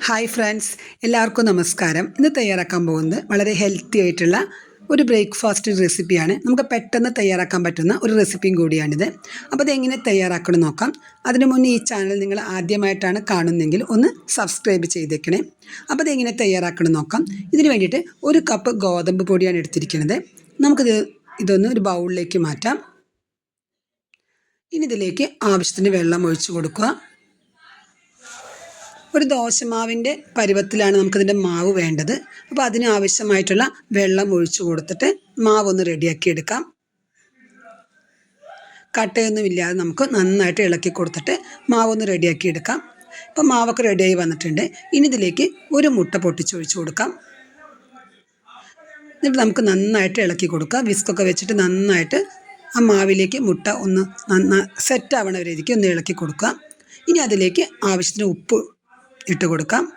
Hi friends എല്ലാവർക്കും നമസ്കാരം. ഇന്ന് തയ്യാറാക്കാൻ പോകുന്നത് വളരെ ഹെൽത്തി ആയിട്ടുള്ള ഒരു ബ്രേക്ക്ഫാസ്റ്റ് റെസിപ്പിയാണ്. നമുക്ക് പെട്ടെന്ന് തയ്യാറാക്കാൻ പറ്റുന്ന ഒരു റെസിപ്പിയും കൂടിയാണിത്. അപ്പോൾ അതെങ്ങനെ തയ്യാറാക്കണം നോക്കാം. അതിനു മുന്നേ ഈ ചാനൽ നിങ്ങൾ ആദ്യമായിട്ടാണ് കാണുന്നെങ്കിൽ ഒന്ന് സബ്സ്ക്രൈബ് ചെയ്തേക്കണേ. അപ്പോൾ അതെങ്ങനെ തയ്യാറാക്കണം നോക്കാം. ഇതിന് വേണ്ടിയിട്ട് ഒരു കപ്പ് ഗോതമ്പ് പൊടിയാണ് എടുത്തിരിക്കുന്നത്. നമുക്കിത് ഇതൊന്ന് ഒരു ബൗളിലേക്ക് മാറ്റാം. ഇനി ഇതിലേക്ക് ആവശ്യത്തിന് വെള്ളം ഒഴിച്ചു കൊടുക്കുക. ഒരു ദോശമാവിന്റെ പരുവത്തിലാണ് നമുക്കിതിന്റെ മാവ് വേണ്ടത്. അപ്പോൾ അതിന് ആവശ്യമായിട്ടുള്ള വെള്ളം ഒഴിച്ചു കൊടുത്തിട്ട് മാവ് ഒന്ന് റെഡിയാക്കി എടുക്കാം. കട്ടയൊന്നും ഇല്ലാതെ നമുക്ക് നന്നായിട്ട് ഇളക്കി കൊടുത്തിട്ട് മാവൊന്ന് റെഡിയാക്കി എടുക്കാം. ഇപ്പോൾ മാവൊക്കെ റെഡിയായി വന്നിട്ടുണ്ട്. ഇനി ഇതിലേക്ക് ഒരു മുട്ട പൊട്ടിച്ചൊഴിച്ചു കൊടുക്കാം. എന്നിട്ട് നമുക്ക് നന്നായിട്ട് ഇളക്കി കൊടുക്കാം വിസ്കൊക്കെ വെച്ചിട്ട് നന്നായിട്ട് ആ മാവിലേക്ക് മുട്ട ഒന്ന് നന്നാ സെറ്റ് ആവണ രീതിക്ക് ഒന്ന് ഇളക്കി കൊടുക്കുക. ഇനി അതിലേക്ക് ആവശ്യത്തിന് ഉപ്പ് ഇട്ട് കൊടുക്കാം.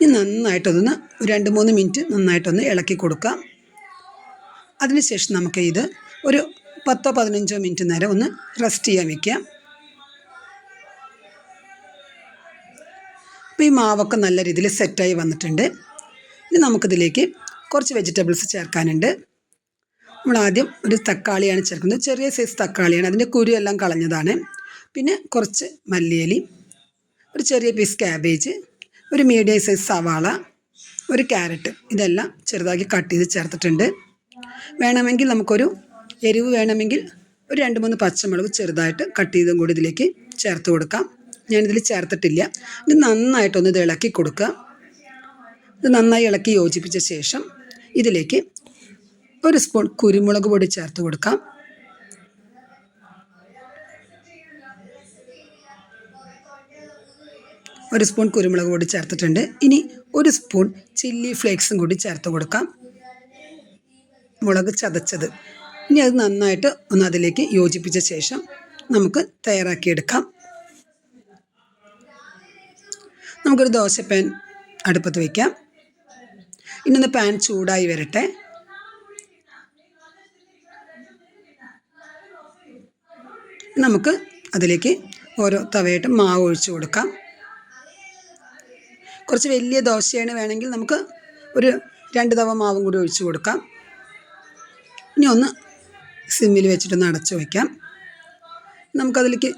ഇനി നന്നായിട്ടൊന്ന് രണ്ട് മൂന്ന് മിനിറ്റ് നന്നായിട്ടൊന്ന് ഇളക്കി കൊടുക്കാം. അതിനുശേഷം നമുക്ക് ഇത് ഒരു പത്തോ പതിനഞ്ചോ മിനിറ്റ് നേരം ഒന്ന് റെസ്റ്റ് ചെയ്യാൻ വയ്ക്കാം അപ്പോൾ ഈ മാവൊക്കെ നല്ല രീതിയിൽ സെറ്റായി വന്നിട്ടുണ്ട്. ഇനി നമുക്കിതിലേക്ക് കുറച്ച് വെജിറ്റബിൾസ് ചേർക്കാനുണ്ട്. നമ്മൾ ആദ്യം ഒരു തക്കാളിയാണ് ചേർക്കുന്നത്. ചെറിയ സൈസ് തക്കാളിയാണ്. അതിന്റെ കുരു എല്ലാം കളഞ്ഞതാണ്. പിന്നെ കുറച്ച് മല്ലിയലി ഒരു ചെറിയ പീസ് ക്യാബേജ് ഒരു മീഡിയം സൈസ് സവാള ഒരു ക്യാരറ്റ് ഇതെല്ലാം ചെറുതാക്കി കട്ട് ചെയ്ത് ചേർത്തിട്ടുണ്ട്. വേണമെങ്കിൽ നമുക്കൊരു എരിവ് വേണമെങ്കിൽ ഒരു രണ്ട് മൂന്ന് പച്ചമുളക് ചെറുതായിട്ട് കട്ട് ചെയ്തും കൂടി ഇതിലേക്ക് ചേർത്ത് കൊടുക്കാം. ഞാനിതിൽ ചേർത്തിട്ടില്ല. ഇത് നന്നായിട്ടൊന്ന് ഇത് ഇളക്കി കൊടുക്കുക. ഇത് നന്നായി ഇളക്കി യോജിപ്പിച്ച ശേഷം ഇതിലേക്ക് ഒരു സ്പൂൺ കുരുമുളക് പൊടി ചേർത്ത് കൊടുക്കാം. ഒരു സ്പൂൺ കുരുമുളക് പൊടി ചേർത്തിട്ടുണ്ട്. ഇനി ഒരു സ്പൂൺ ചില്ലി ഫ്ലേക്സും കൂടി ചേർത്ത് കൊടുക്കാം. മുളക് ചതച്ചത്. ഇനി അത് നന്നായിട്ട് ഒന്ന് അതിലേക്ക് യോജിപ്പിച്ച ശേഷം നമുക്ക് തയ്യാറാക്കിയെടുക്കാം നമുക്കൊരു ദോശപ്പാൻ അടുപ്പത്ത് വയ്ക്കാം ഇന്നൊന്ന് പാൻ ചൂടായി വരട്ടെ. നമുക്ക് അതിലേക്ക് ഓരോ തവയായിട്ട് മാവ് ഒഴിച്ചു കൊടുക്കാം. കുറച്ച് വലിയ ദോശയാണ് വേണമെങ്കിൽ നമുക്ക് ഒരു രണ്ട് തവ മാവും കൂടി ഒഴിച്ച് കൊടുക്കാം. ഇനി ഒന്ന് സിമ്മിൽ വെച്ചിട്ടൊന്ന് അടച്ചു വയ്ക്കാം നമുക്കതിലേക്ക്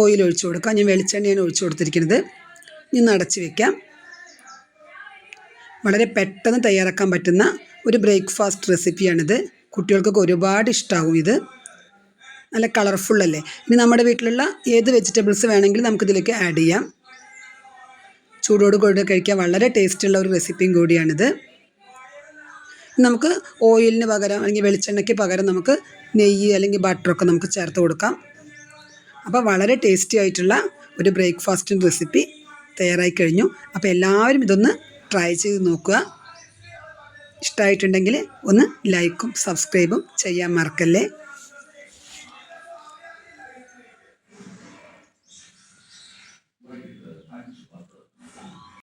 ഓയിൽ ഒഴിച്ചു കൊടുക്കാം. ഞാൻ വെളിച്ചെണ്ണയാണ് ഒഴിച്ചു കൊടുത്തിരിക്കുന്നത്. ഇനി അടച്ച് വയ്ക്കാം വളരെ പെട്ടെന്ന് തയ്യാറാക്കാൻ പറ്റുന്ന ഒരു ബ്രേക്ക്ഫാസ്റ്റ് റെസിപ്പിയാണിത്. കുട്ടികൾക്കൊക്കെ ഒരുപാട് ഇഷ്ടമാകും ഇത്. നല്ല കളർഫുള്ളല്ലേ ഇനി നമ്മുടെ വീട്ടിലുള്ള ഏത് വെജിറ്റബിൾസ് വേണമെങ്കിലും നമുക്കിതിലേക്ക് ആഡ് ചെയ്യാം. ചൂടോട് കൂടി കഴിക്കാൻ വളരെ ടേസ്റ്റുള്ള ഒരു റെസിപ്പിയും കൂടിയാണിത്. നമുക്ക് ഓയിലിന് പകരം അല്ലെങ്കിൽ വെളിച്ചെണ്ണയ്ക്ക് പകരം നമുക്ക് നെയ്യ് അല്ലെങ്കിൽ ബട്ടറൊക്കെ നമുക്ക് ചേർത്ത് കൊടുക്കാം. അപ്പോൾ വളരെ ടേസ്റ്റി ആയിട്ടുള്ള ഒരു ബ്രേക്ക്ഫാസ്റ്റും റെസിപ്പി തയ്യാറായി കഴിഞ്ഞു. അപ്പോൾ എല്ലാവരും ഇതൊന്ന് ട്രൈ ചെയ്ത് നോക്കുക. ഇഷ്ടമായിട്ടുണ്ടെങ്കിൽ ഒന്ന് ലൈക്കും സബ്സ്ക്രൈബും ചെയ്യാൻ മറക്കല്ലേ?